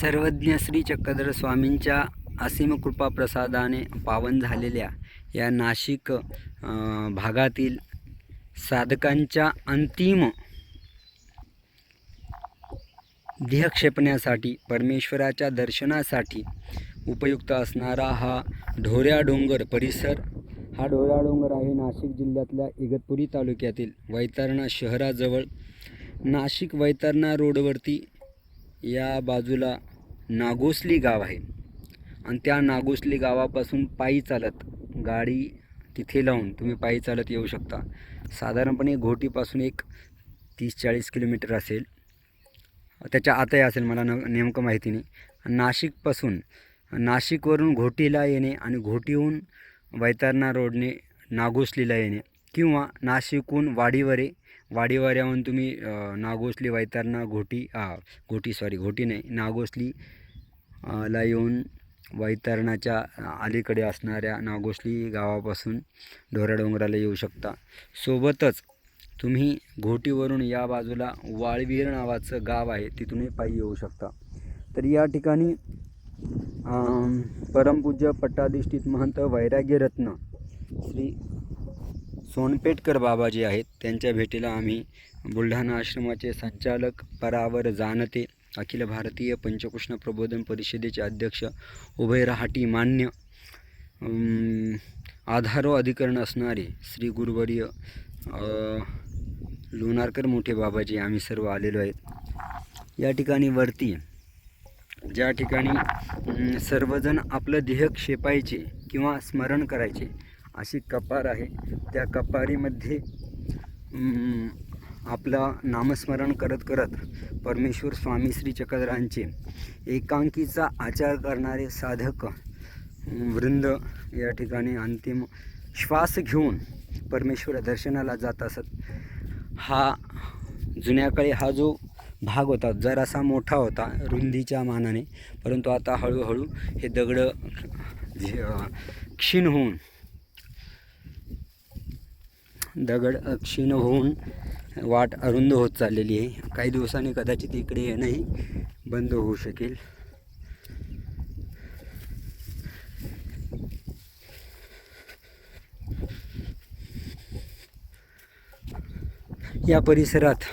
सर्वज्ञ श्री चक्रधर स्वामींच्या असीम कृपा प्रसादाने पावन झालेल्या या नाशिक भागातील साधकांच्या अंतिम देह क्षेपण्यासाठी परमेश्वराच्या दर्शनासाठी उपयुक्त असणारा हा ढोऱ्या डोंगर परिसर हा ढोऱ्या डोंगर आहे नाशिक जिल्ह्यातल्या इगतपुरी तालुक्यातील वैतरणा शहराजवळ. नाशिक वैतरणा रोडवरती या बाजूला नागोसली गाव आहे. आणि त्या नागोसली गावापासून पायी चालत गाडी तिथे लावून तुम्ही पायी चालत येऊ शकता. साधारणपणे घोटीपासून एक तीस चाळीस किलोमीटर असेल. त्याच्या आतही असेल मला न नेमकं माहिती नाही. नाशिकपासून नाशिकवरून घोटीला येणे आणि घोटीहून वैतरणा रोडने नागोसलीला येणे किंवा नाशिकहून वाडीवरे वाडीवऱ्याहून तुम्ही नागोसली वैतरणा घोटी घोटी सॉरी घोटी नाही नागोसली ला येऊन वैतरणाच्या अलीकडे असणाऱ्या नागोसली गावापासून ढोराडोंगराला येऊ शकता. सोबतच तुम्ही घोटीवरून या बाजूला वाळवीर नावाचं गाव आहे तिथूनही पायी येऊ शकता. तर या ठिकाणी परमपूज्य पट्टाधिष्ठित महंत वैराग्यरत्न श्री सोनपेटकर बाबाजी आहेत. त्यांच्या भेटीला आम्ही बुलढाणा आश्रमाचे संचालक परावर जानते अखिल भारतीय पंचकृष्ण प्रबोधन परिषदेचे अध्यक्ष उभय रहाटी मान्य आधारो अधिकरण असणारे श्री गुरुवर्य लोणारकर मोठे बाबाजी आम्ही सर्व आलेलो आहेत. या ठिकाणी वरती ज्या ठिकाणी सर्वजण आपलं देह क्षेपायचे किंवा स्मरण करायचे अशी कपार आहे. त्या कपारीमध्ये आपलं नामस्मरण करत करत परमेश्वर स्वामी श्री चक्रधरांचे एकांकीचा आचार करणारे साधक वृंद या ठिकाणी अंतिम श्वास घेऊन परमेश्वर दर्शनाला जात असत. हा जुन्याकाळी हा जो भाग होता जरासा मोठा होता रुंदीच्या मानाने परंतु आता हळूहळू हे दगडं क्षीण होऊन दगड क्षीण होऊन वाट अरुंद होत चाललेली आहे. काही दिवसांनी कदाचित इकडे येणंही बंद होऊ शकेल. या परिसरात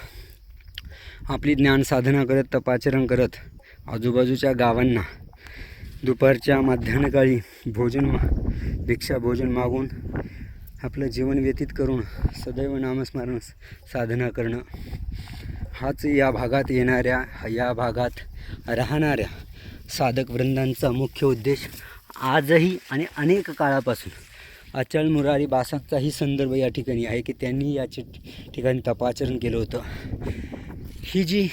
आपली ज्ञान साधना करत तपाचरण करत आजूबाजूच्या गावांना दुपारच्या माध्यान्हकाळी भोजन मा भिक्षा भोजन मागून आपलं जीवन व्यतीत करून सदैव नामस्मरण साधना करणं. हाच या भागात येणाऱ्या या भागात राहणाऱ्या साधक वृंदांचा मुख्य उद्देश आजही आणि अनेक काळापासून अचल मुरारी बासांचाही संदर्भ या ठिकाणी आहे की त्यांनी याचे ठिकाणी तपाचरण केलं होतं. ही जी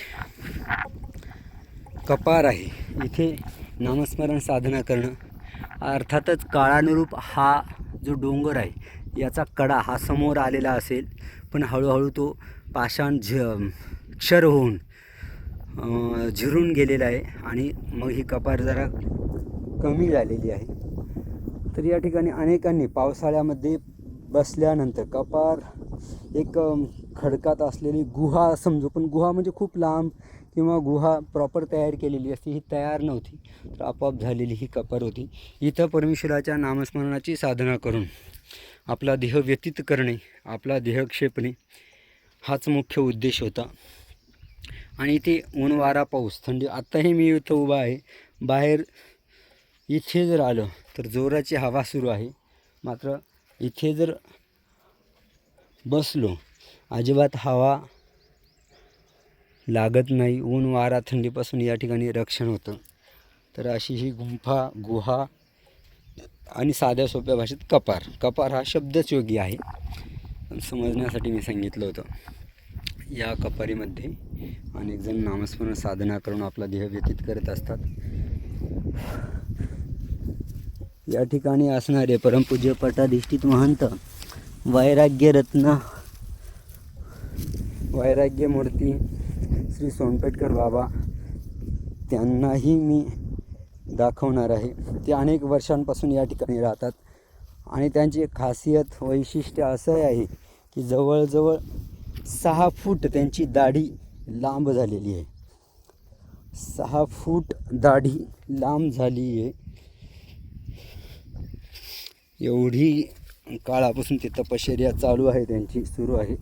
कपार आहे इथे नामस्मरण साधना करणं अर्थातच काळानुरूप हा जो डोंगर आहे याचा कडा हा समोर आलेला असेल. पण हळूहळू तो पाषाण झ क्षर होऊन झिरून गेलेला आहे आणि मग ही कपार जरा कमी झालेली आहे. तर या ठिकाणी अनेकांनी पावसाळ्यामध्ये बसल्यानंतर कपार एक खडकात असलेली गुहा समजू पण गुहा म्हणजे खूप लांब किंवा गुहा प्रॉपर तयार केलेली असते ही तयार नव्हती. तर आपोआप झालेली ही कपार होती. इथं परमेश्वराच्या नामस्मरणाची साधना करून. आपला देह व्यतीत करणे आपला देह क्षेपणे हाच मुख्य उद्देश होता. आणि इथे ऊन वारा पाऊस थंडी आत्ताही मी इथं उभा आहे. बाहेर इथे जर आलं तर जोराची हवा सुरू आहे. मात्र इथे जर बसलो अजिबात हवा लागत नाही. ऊन वारा थंडीपासून या ठिकाणी रक्षण होतं. तर अशी ही गुंफा गुहा आणि साध्या सोप्या भाषेत कपार. कपार हा शब्दच योगी आहे. समजण्यासाठी मी सांगितलं होतं. या कपारीमध्ये अनेक जण नामस्मरण साधना करून आपला देह व्यतीत करत असतात. या ठिकाणी असणारे परमपूज्य पटाधिष्ठित महंत वैराग्यरत्न वैराग्य मूर्ती श्री सोनपेटकर बाबा त्यांनाही मी दाखवणार आहे. ते अनेक वर्षांपासून या ठिकाणी राहतात. आणि त्यांची एक खासियत वैशिष्ट्य असं आहे की जवळजवळ सहा फूट त्यांची दाढी लांब झालेली आहे. सहा फूट दाढी लांब झाली आहे. एवढी काळापासून ते तपश्चर्या चालू आहे त्यांची सुरू आहे.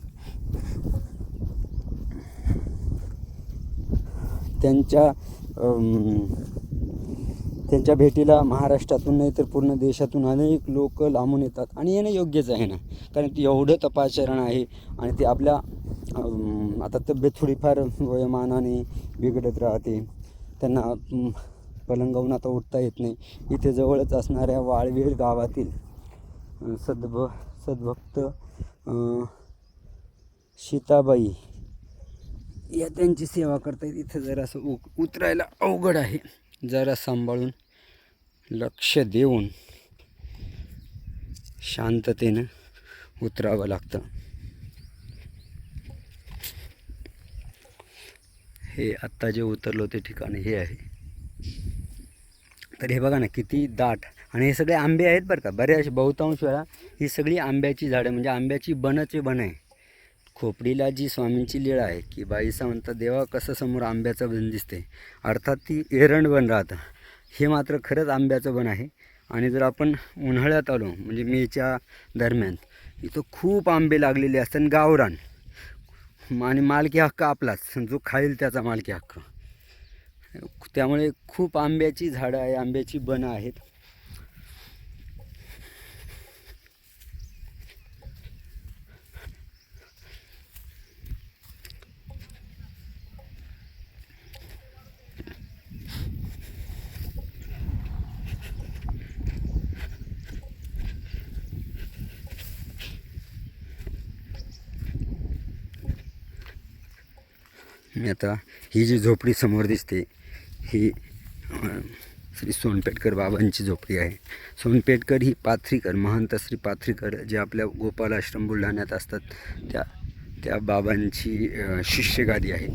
त्यांच्या त्यांच्या भेटीला महाराष्ट्रातून नाही तर पूर्ण देशातून अनेक लोक लांबून येतात आणि येणं योग्यच आहे ना. कारण ते एवढं तपाचरण आहे आणि ते आपल्या आता तब्येत थोडीफार वयोमानाने बिघडत राहते. त्यांना अम, पलंगावून आता उठता येत नाही. इथे जवळच असणाऱ्या वाळवेल गावातील सद्भ सद्भक्त सीताबाई या त्यांची सेवा करता येते इथं जरासं उ उतरायला अवघड आहे. जरा सांभाळून लक्ष देऊन शांततेनं उतरावं लागतं. हे आत्ता जे उतरलो ते ठिकाण हे आहे. तर हे बघा ना किती दाट आणि हे सगळे आंबे आहेत बरं का. बऱ्याच बहुतांश वेळा ही सगळी आंब्याची झाडं म्हणजे आंब्याची बनचे बन आहे. खोपडीला जी स्वामींची लीळ आहे की बाईसा म्हणतात देवा कसं समोर आंब्याचं बन दिसते अर्थात ती एरंड बन राहतं. हे मात्र खरंच आंब्याचं वन आहे. आणि जर आपण उन्हाळ्यात आलो म्हणजे मेच्या दरम्यान इथं खूप आंबे लागलेले असतात आणि गावरान. आणि मालकी हक्क आपलाच जो खाईल त्याचा मालकी हक्क. त्यामुळे खूप आंब्याची झाडं आहे आंब्याची बनं आहेत. आणि आता ही जी झोपडी समोर दिसते ही श्री सोनपेटकर बाबांची झोपडी आहे. सोनपेटकर ही पाथरीकर महंत श्री पाथरीकर जे आपल्या गोपाल आश्रम बुलढाण्यात असतात त्या त्या बाबांची शिष्यगादी आहे.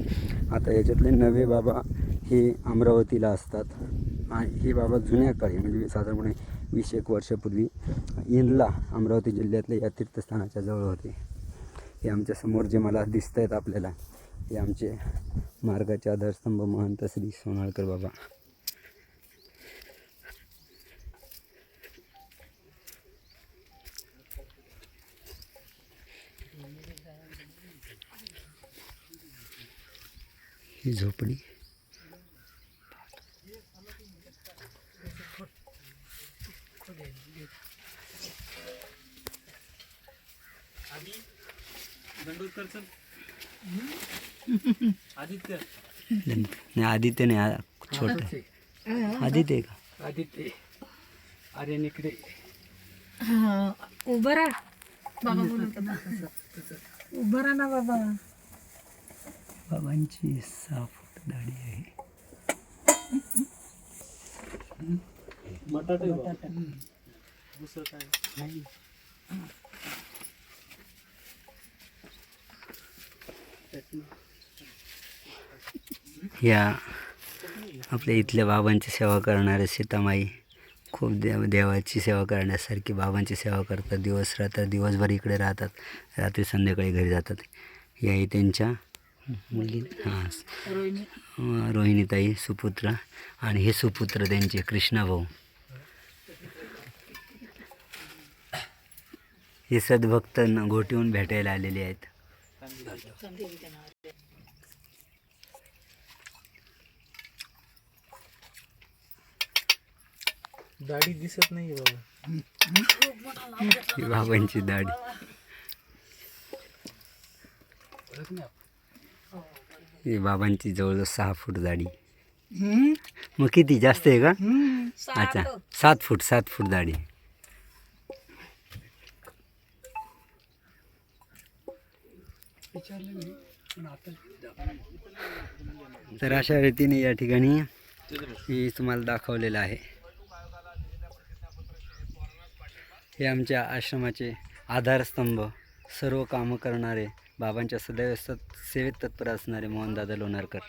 आता याच्यातले नवे बाबा हे अमरावतीला असतात. आणि हे बाबा जुन्या काळी म्हणजे साधारणपणे वीस एक वर्षापूर्वी इंदला अमरावती जिल्ह्यातल्या या तीर्थस्थानाच्या जवळ होते. हे आमच्यासमोर जे मला दिसत आहेत आपल्याला हे आमचे मार्गाचे आधारस्तंभ महंत श्री सोनाळकर बाबा. ही झोपडी. आदित्य. नाही आदित्य नाही आ- छोटं. आदित्य. का? आदित्य. आर्यन इकडे. हा, उभं राहा. बाबा बोलत होता. उभं राहा ना बाबा. बाबांची सहा फूट दाढी आहे. बटाटे दुसरं काय? या आपल्या इथल्या बाबांची सेवा करणाऱ्या सीतामाई खूप देव देवाची सेवा करण्यासारखी बाबांची सेवा करतात. दिवस रात्र दिवसभर इकडे राहतात. रात्री संध्याकाळी घरी जातात. याही त्यांच्या मुलगी हां. रोहिणीताई सुपुत्र आणि हे सुपुत्र त्यांचे कृष्णाभाऊ हे सद्भक्त घोटीहून भेटायला आलेले आहेत. दाढी दिसत नाही बाबा. ही बाबांची दाढी. ही बाबांची जवळजवळ सहा फूट दाढी. मग किती? जास्त आहे का? अच्छा सात फूट सात फूट दाढी. तर अशा रीतीने या ठिकाणी मी तुम्हाला दाखवलेलं आहे. हे आमच्या आश्रमाचे आधारस्तंभ सर्व कामं करणारे बाबांच्या सदैव सत सेवेत तत्पर असणारे मोहनदादा लोणारकर.